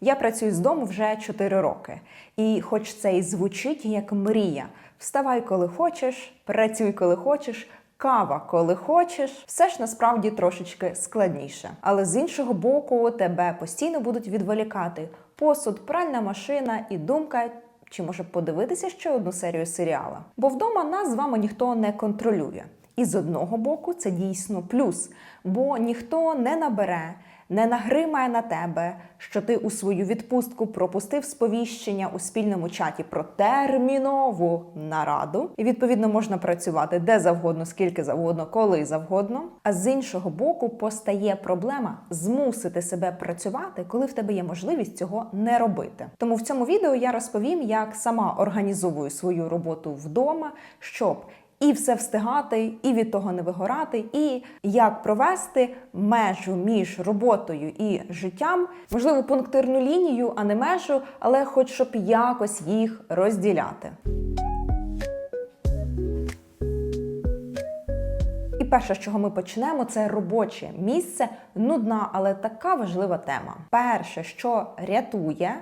Я працюю з дому вже 4 роки, і хоч це і звучить як мрія, вставай, коли хочеш, працюй, коли хочеш. Кава, коли хочеш, все ж насправді трошечки складніше. Але з іншого боку, тебе постійно будуть відволікати посуд, пральна машина і думка, чи може подивитися ще одну серію серіала. Бо вдома нас з вами ніхто не контролює. І з одного боку це дійсно плюс, бо ніхто не набере, не нагримає на тебе, що ти у свою відпустку пропустив сповіщення у спільному чаті про термінову нараду, і відповідно можна працювати де завгодно, скільки завгодно, коли завгодно. А з іншого боку, постає проблема змусити себе працювати, коли в тебе є можливість цього не робити. Тому в цьому відео я розповім, як сама організовую свою роботу вдома, щоб і все встигати, і від того не вигорати, і як провести межу між роботою і життям, можливо, пунктирну лінію, а не межу, але хоч щоб якось їх розділяти. І перше, з чого ми почнемо, це робоче місце. Нудна, але така важлива тема. Перше, що рятує.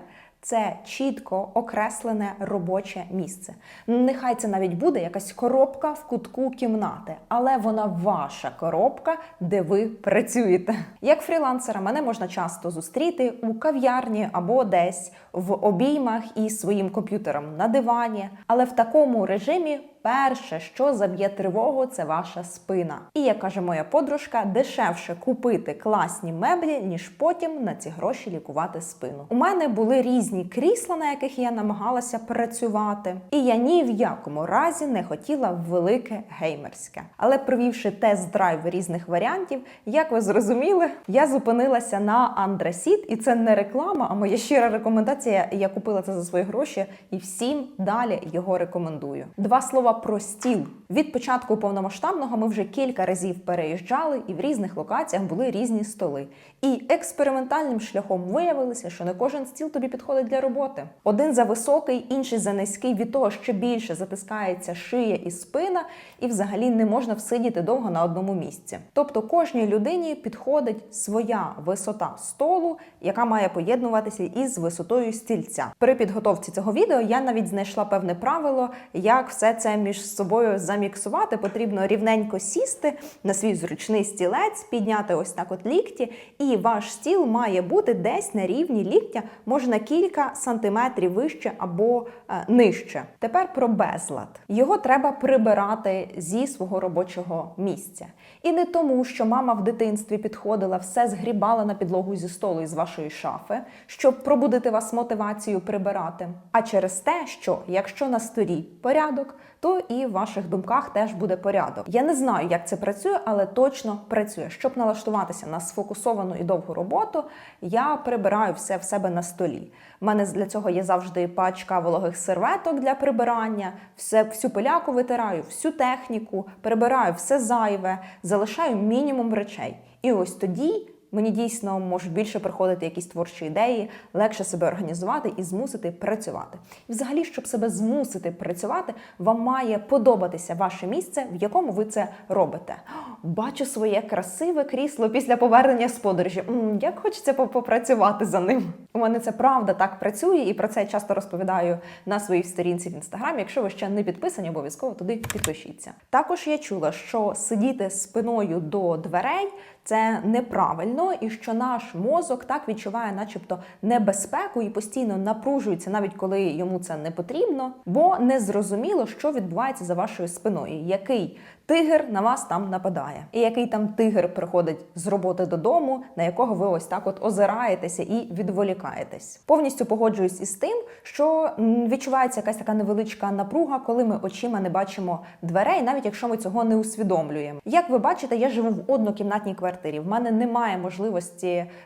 Це чітко окреслене робоче місце. Нехай це навіть буде якась коробка в кутку кімнати, але вона ваша коробка, де ви працюєте. Як фрілансера мене можна часто зустріти у кав'ярні або десь в обіймах із своїм комп'ютером на дивані, але в такому режимі. Перше, що заб'є тривогу, це ваша спина. І як каже моя подружка, дешевше купити класні меблі, ніж потім на ці гроші лікувати спину. У мене були різні крісла, на яких я намагалася працювати, і я ні в якому разі не хотіла велике геймерське. Але провівши тест-драйв різних варіантів, як ви зрозуміли, я зупинилася на Андресіт, і це не реклама, а моя щира рекомендація. Я купила це за свої гроші і всім далі його рекомендую. Два слова про стіл. Від початку повномасштабного ми вже кілька разів переїжджали, і в різних локаціях були різні столи. І експериментальним шляхом виявилося, що не кожен стіл тобі підходить для роботи. Один за високий, інший за низький. Від того ще більше затискається шия і спина, і взагалі не можна всидіти довго на одному місці. Тобто кожній людині підходить своя висота столу, яка має поєднуватися із висотою стільця. При підготовці цього відео я навіть знайшла певне правило, як все це між собою заміксувати. Потрібно рівненько сісти на свій зручний стілець, підняти ось так от лікті, і ваш стіл має бути десь на рівні ліктя, може на кілька сантиметрів вище або е, нижче. Тепер про безлад. Його треба прибирати зі свого робочого місця. І не тому, що мама в дитинстві підходила, все згрібала на підлогу зі столу із вашої шафи, щоб пробудити вас мотивацію прибирати, а через те, що якщо на столі порядок, то і в ваших думках теж буде порядок. Я не знаю, як це працює, але точно працює. Щоб налаштуватися на сфокусовану і довгу роботу, я прибираю все в себе на столі. У мене для цього є завжди пачка вологих серветок для прибирання, все, всю пиляку витираю, всю техніку, прибираю все зайве, залишаю мінімум речей. І ось тоді. Мені дійсно можуть більше приходити якісь творчі ідеї, легше себе організувати і змусити працювати. І взагалі, щоб себе змусити працювати, вам має подобатися ваше місце, в якому ви це робите. Бачу своє красиве крісло після повернення з подорожі. Як хочеться попрацювати за ним. У мене це правда так працює, і про це я часто розповідаю на своїй сторінці в інстаграмі. Якщо ви ще не підписані, обов'язково туди підпишіться. Також я чула, що сидіти спиною до дверей це неправильно, і що наш мозок так відчуває, начебто, небезпеку і постійно напружується, навіть коли йому це не потрібно, бо не зрозуміло, що відбувається за вашою спиною, який тигр на вас там нападає, і який там тигр приходить з роботи додому, на якого ви ось так от озираєтеся і відволікаєтесь. Повністю погоджуюсь із тим, що відчувається якась така невеличка напруга, коли ми очима не бачимо дверей, навіть якщо ми цього не усвідомлюємо. Як ви бачите, я живу в однокімнатній квартирі. В мене немає можливості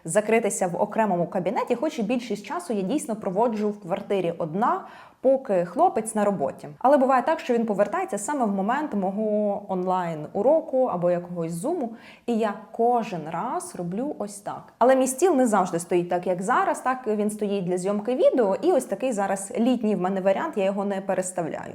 закритися в окремому кабінеті, хоч і більшість часу я дійсно проводжу в квартирі одна. Поки хлопець на роботі, але буває так, що він повертається саме в момент мого онлайн уроку або якогось зуму, і я кожен раз роблю ось так. Але мій стіл не завжди стоїть так, як зараз. Так він стоїть для зйомки відео, і ось такий зараз літній в мене варіант. Я його не переставляю.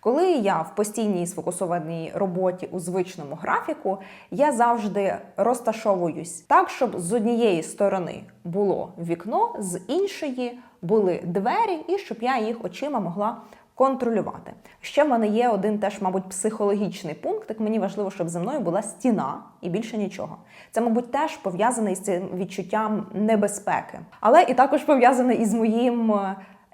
Коли я в постійній сфокусованій роботі у звичному графіку, я завжди розташовуюсь так, щоб з однієї сторони було вікно, з іншої були двері, і щоб я їх очима могла контролювати. Ще в мене є один теж, мабуть, психологічний пункт. Так мені важливо, щоб за мною була стіна і більше нічого. Це, мабуть, теж пов'язане з цим відчуттям небезпеки, але і також пов'язане із моїм.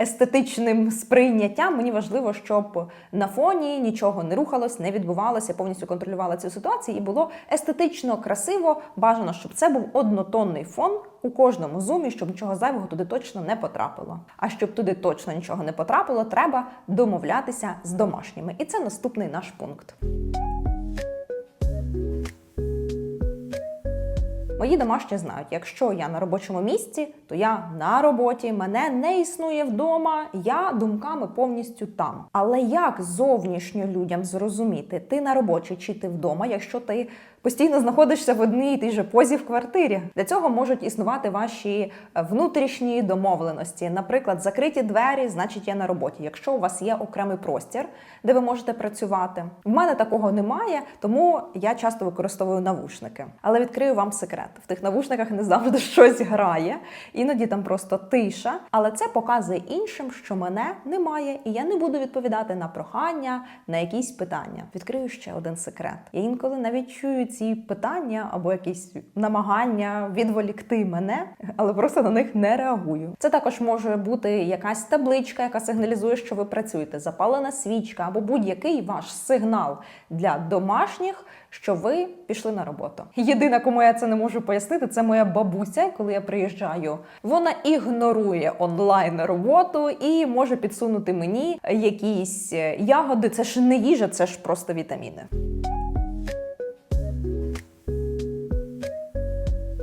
Естетичним сприйняттям мені важливо, щоб на фоні нічого не рухалось, не відбувалося, повністю контролювала цю ситуацію і було естетично красиво. Бажано, щоб це був однотонний фон у кожному зумі, щоб нічого зайвого туди точно не потрапило. А щоб туди точно нічого не потрапило, треба домовлятися з домашніми. І це наступний наш пункт. Мої домашні знають, якщо я на робочому місці, то я на роботі, мене не існує вдома, я думками повністю там. Але як зовнішньо людям зрозуміти, ти на роботі чи ти вдома, якщо ти постійно знаходишся в одній і тій же позі в квартирі? Для цього можуть існувати ваші е, внутрішні домовленості. Наприклад, закриті двері, значить я на роботі. Якщо у вас є окремий простір, де ви можете працювати. В мене такого немає, тому я часто використовую навушники. Але відкрию вам секрет: в тих навушниках не завжди щось грає, іноді там просто тиша. Але це показує іншим, що мене немає, і я не буду відповідати на прохання, на якісь питання. Відкрию ще один секрет. Я інколи навіть чую ці питання або якісь намагання відволікти мене, але просто на них не реагую. Це також може бути якась табличка, яка сигналізує, що ви працюєте, запалена свічка або будь-який ваш сигнал для домашніх, що ви пішли на роботу. Єдина, кому я це не можу пояснити, це моя бабуся. Коли я приїжджаю, вона ігнорує онлайн роботу і може підсунути мені якісь е, ягоди. Це ж не їжа, це ж просто вітаміни.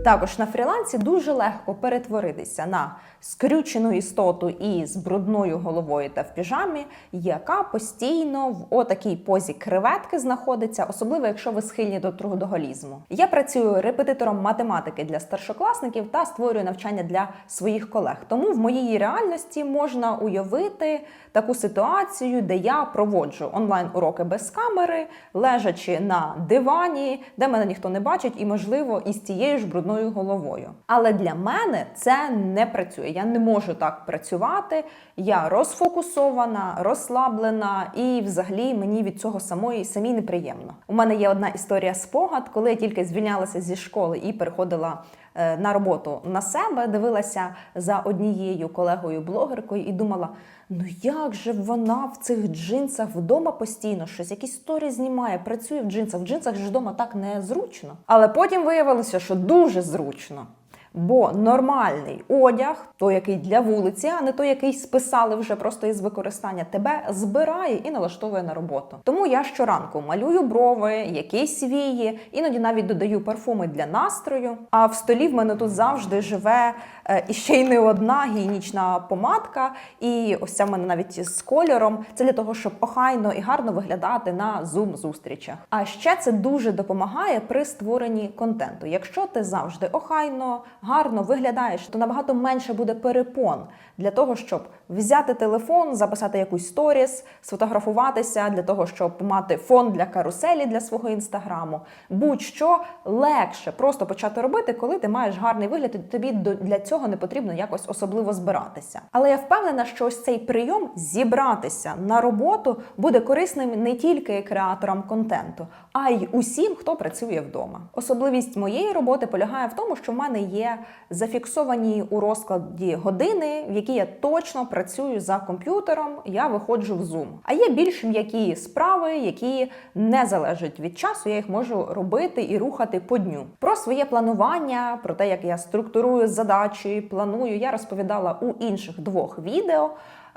Також на фрілансі дуже легко перетворитися на скрючену істоту із брудною головою та в піжамі, яка постійно в отакій позі креветки знаходиться, особливо якщо ви схильні до трудоголізму. Я працюю репетитором математики для старшокласників та створюю навчання для своїх колег. Тому в моїй реальності можна уявити таку ситуацію, де я проводжу онлайн уроки без камери, лежачи на дивані, де мене ніхто не бачить, і можливо із цією ж брудною головою. Але для мене це не працює. Я не можу так працювати. Я розфокусована, розслаблена, і взагалі мені від цього самої самій неприємно. У мене є одна історія спогад, коли я тільки звільнялася зі школи і переходила на роботу на себе, дивилася за однією колегою-блогеркою і думала. Ну як же вона в цих джинсах вдома постійно щось, якісь сторі знімає, працює в джинсах. В джинсах ж вдома так незручно. Але потім виявилося, що дуже зручно. Бо нормальний одяг, той, який для вулиці, а не той, який списали вже просто із використання, тебе збирає і налаштовує на роботу. Тому я щоранку малюю брови, якісь вії, іноді навіть додаю парфуми для настрою. А в столі в мене тут завжди живе е, і ще й не одна гігієнічна помадка, і ось ця в мене навіть з кольором. Це для того, щоб охайно і гарно виглядати на зум зустрічах. А ще це дуже допомагає при створенні контенту. Якщо ти завжди охайно, гарно виглядаєш, то набагато менше буде перепон для того, щоб взяти телефон, записати якусь сторіс, сфотографуватися для того, щоб мати фон для каруселі для свого інстаграму. Будь-що легше просто почати робити, коли ти маєш гарний вигляд, і тобі для цього не потрібно якось особливо збиратися. Але я впевнена, що ось цей прийом зібратися на роботу буде корисним не тільки креаторам контенту, а й усім, хто працює вдома. Особливість моєї роботи полягає в тому, що в мене є зафіксовані у розкладі години, в які я точно працюю за комп'ютером. Я виходжу в Zoom. А є більш м'які справи, які не залежать від часу. Я їх можу робити і рухати по дню. Про своє планування, про те, як я структурую задачі, планую, я розповідала у інших двох відео.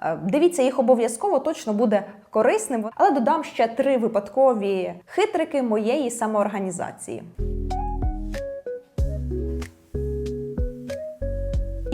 Е, Дивіться їх обов'язково, точно буде корисним. Але додам ще три випадкові хитрики моєї самоорганізації.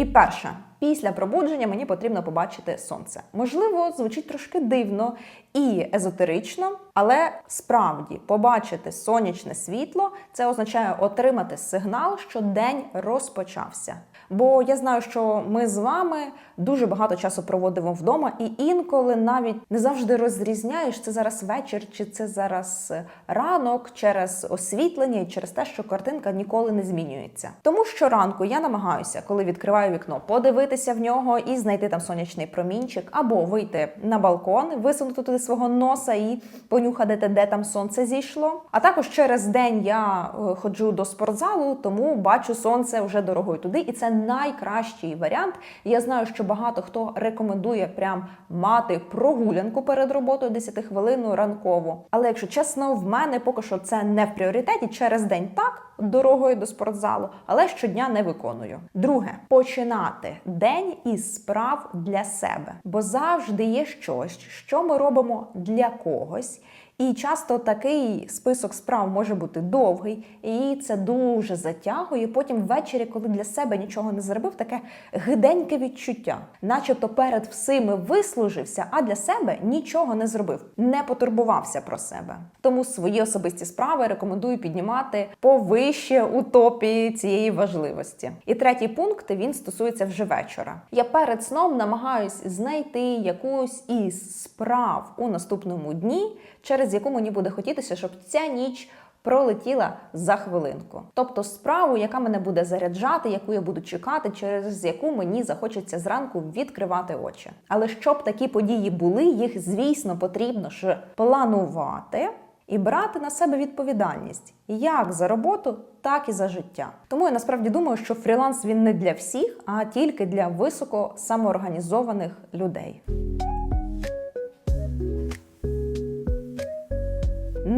І перше, після пробудження мені потрібно побачити сонце. Можливо, звучить трошки дивно і езотерично, але справді побачити сонячне світло це означає отримати сигнал, що день розпочався. Бо я знаю, що ми з вами дуже багато часу проводимо вдома, і інколи навіть не завжди розрізняєш, це зараз вечір, чи це зараз е, ранок через освітлення і через те, що картинка ніколи не змінюється. Тому що ранку я намагаюся, коли відкриваю вікно, подивитися в нього і знайти там сонячний промінчик, або вийти на балкон, висунути туди свого носа і понюхати, де там сонце зійшло. А також через день я е, ходжу до спортзалу, тому бачу сонце вже дорогою туди, і це найкращий варіант. Я знаю, що багато хто рекомендує прям мати прогулянку перед роботою 10 хвилину ранкову. Але якщо чесно, в мене поки що це не в пріоритеті. Через день так дорогою до спортзалу, але щодня не виконую. Друге, починати день із справ для себе, бо завжди є щось, що ми робимо для когось. І часто такий список справ може бути довгий, і це дуже затягує. Потім ввечері, коли для себе нічого не зробив, таке гиденьке відчуття, начебто перед всіми вислужився, а для себе нічого не зробив, не потурбувався про себе. Тому свої особисті справи рекомендую піднімати повище у топі цієї важливості. І третій пункт він стосується вже вечора. Я перед сном намагаюсь знайти якусь із справ у наступному дні, через яку мені буде хотітися, щоб ця ніч. Пролетіла за хвилинку, тобто справу, яка мене буде заряджати, яку я буду чекати, через яку мені захочеться зранку відкривати очі. Але щоб такі події були, їх звісно потрібно ж планувати і брати на себе відповідальність як за роботу, так і за життя. Тому я насправді думаю, що фріланс він не для всіх, а тільки для високо самоорганізованих людей.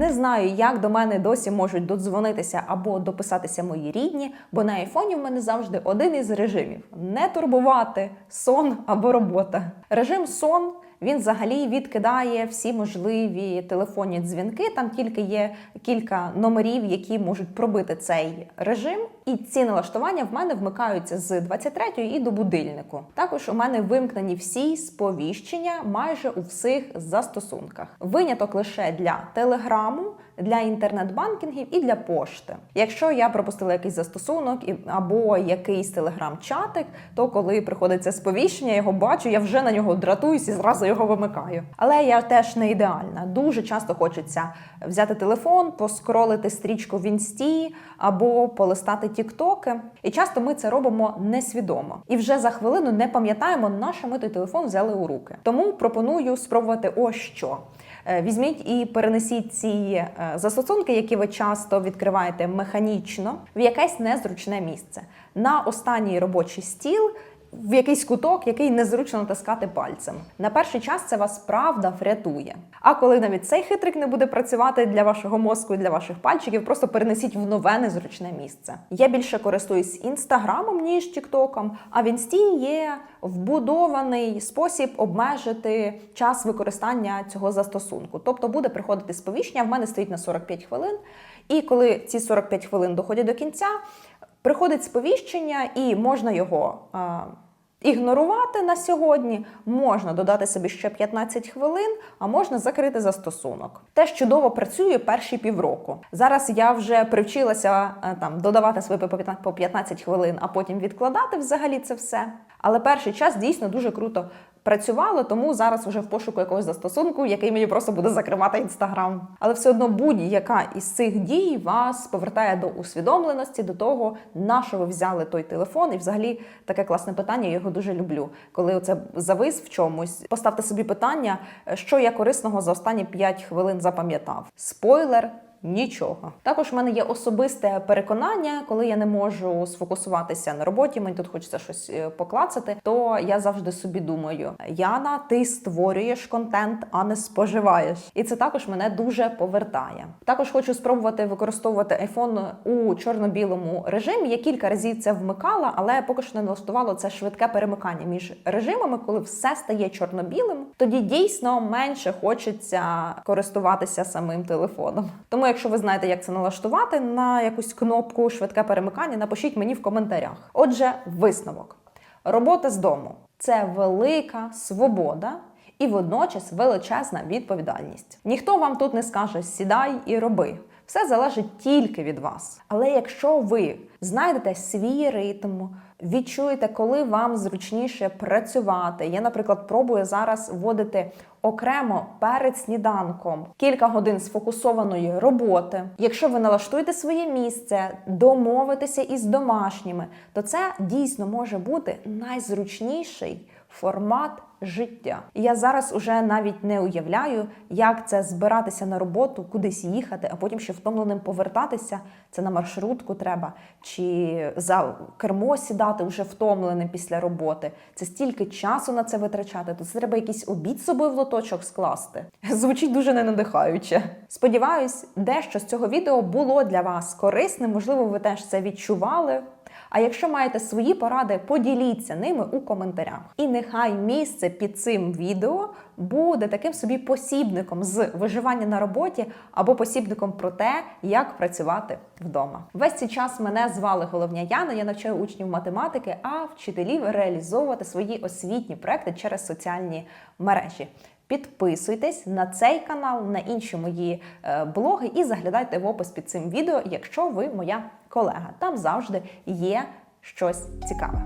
Не знаю, як до мене досі можуть додзвонитися або дописатися мої рідні, бо на айфоні в мене завжди один із режимів: не турбувати сон або робота. Режим сон. Він взагалі відкидає всі можливі телефонні дзвінки. Там тільки є кілька номерів, які можуть пробити цей режим. І ці налаштування в мене вмикаються з 23 і до будильнику. Також у мене вимкнені всі сповіщення майже у всіх застосунках. Виняток лише для телеграму, для інтернет-банкінгів і для пошти. Якщо я пропустила якийсь застосунок або якийсь телеграм-чатик, то коли приходить це сповіщення, я його бачу, я вже на нього дратуюсь і зразу його вимикаю. Але я теж не ідеальна. Дуже часто хочеться взяти телефон, поскролити стрічку в інсті або полистати тіктоки. І часто ми це робимо несвідомо. І вже за хвилину не пам'ятаємо, на що ми той телефон взяли у руки. Тому пропоную спробувати ось що. Е, Візьміть і перенесіть ці е, застосунки, які ви часто відкриваєте механічно, в якесь незручне місце на останній робочий стіл. В якийсь куток, який незручно натискати пальцем. На перший час це вас правда врятує. А коли навіть цей хитрик не буде працювати для вашого мозку і для ваших пальчиків, просто перенесіть в нове незручне місце. Я більше користуюсь інстаграмом, ніж тіктоком, а в інсті є вбудований спосіб обмежити час використання цього застосунку. Тобто буде приходити сповіщення, в мене стоїть на 45 хвилин. І коли ці 45 хвилин доходять до кінця, приходить сповіщення, і можна його ігнорувати на сьогодні. Можна додати собі ще 15 хвилин, а можна закрити застосунок. Теж чудово працює перші півроку. Зараз я вже привчилася е, там додавати свої по 15 по 15 хвилин, а потім відкладати взагалі це все. Але перший час дійсно дуже круто працювало, тому зараз вже в пошуку якогось застосунку, який мені просто буде закривати інстаграм. Але все одно будь-яка із цих дій вас повертає до усвідомленості, до того, на що ви взяли той телефон. І взагалі таке класне питання, я його дуже люблю. Коли оце завис в чомусь, поставте собі питання, що я корисного за останні 5 хвилин запам'ятав. Спойлер. Нічого. Також в мене є особисте переконання, коли я не можу сфокусуватися на роботі, мені тут хочеться щось е, поклацати, то я завжди собі думаю: Яна, ти створюєш контент, а не споживаєш. І це також мене дуже повертає. Також хочу спробувати використовувати iPhone у чорно-білому режимі. Я кілька разів це вмикала, але поки що не налаштувало це швидке перемикання між режимами, коли все стає чорно-білим. Тоді дійсно менше хочеться користуватися самим телефоном. Тому, якщо ви знаєте, як це налаштувати на якусь кнопку швидке перемикання, напишіть мені в коментарях. Отже, висновок: робота з дому це велика свобода. І водночас величезна відповідальність. Ніхто вам тут не скаже сідай і роби. Все залежить тільки від вас. Але якщо ви знайдете свій ритм, відчуєте, коли вам зручніше працювати. Я, наприклад, пробую зараз вводити окремо перед сніданком кілька годин сфокусованої роботи. Якщо ви налаштуєте своє місце, домовитеся із домашніми, то це дійсно може бути найзручніший формат життя. Я зараз уже навіть не уявляю, як це збиратися на роботу, кудись їхати, а потім ще втомленим повертатися. Це на маршрутку треба, чи за кермо сідати вже втомленим після роботи. Це стільки часу на це витрачати. То це треба якийсь обід собою в лоточок скласти. Звучить дуже ненадихаюче. Сподіваюсь, дещо з цього відео було для вас корисним. Можливо, ви теж це відчували. А якщо маєте свої поради, поділіться ними у коментарях. І нехай місце під цим відео буде таким собі посібником з виживання на роботі або посібником про те, як працювати вдома. Весь цей час мене звали Головня Яна. Я навчаю учнів математики, а вчителів реалізовувати свої освітні проекти через соціальні мережі. Підписуйтесь на цей канал, на інші мої е, блоги і заглядайте в опис під цим відео, якщо ви моя колега. Там завжди є щось цікаве.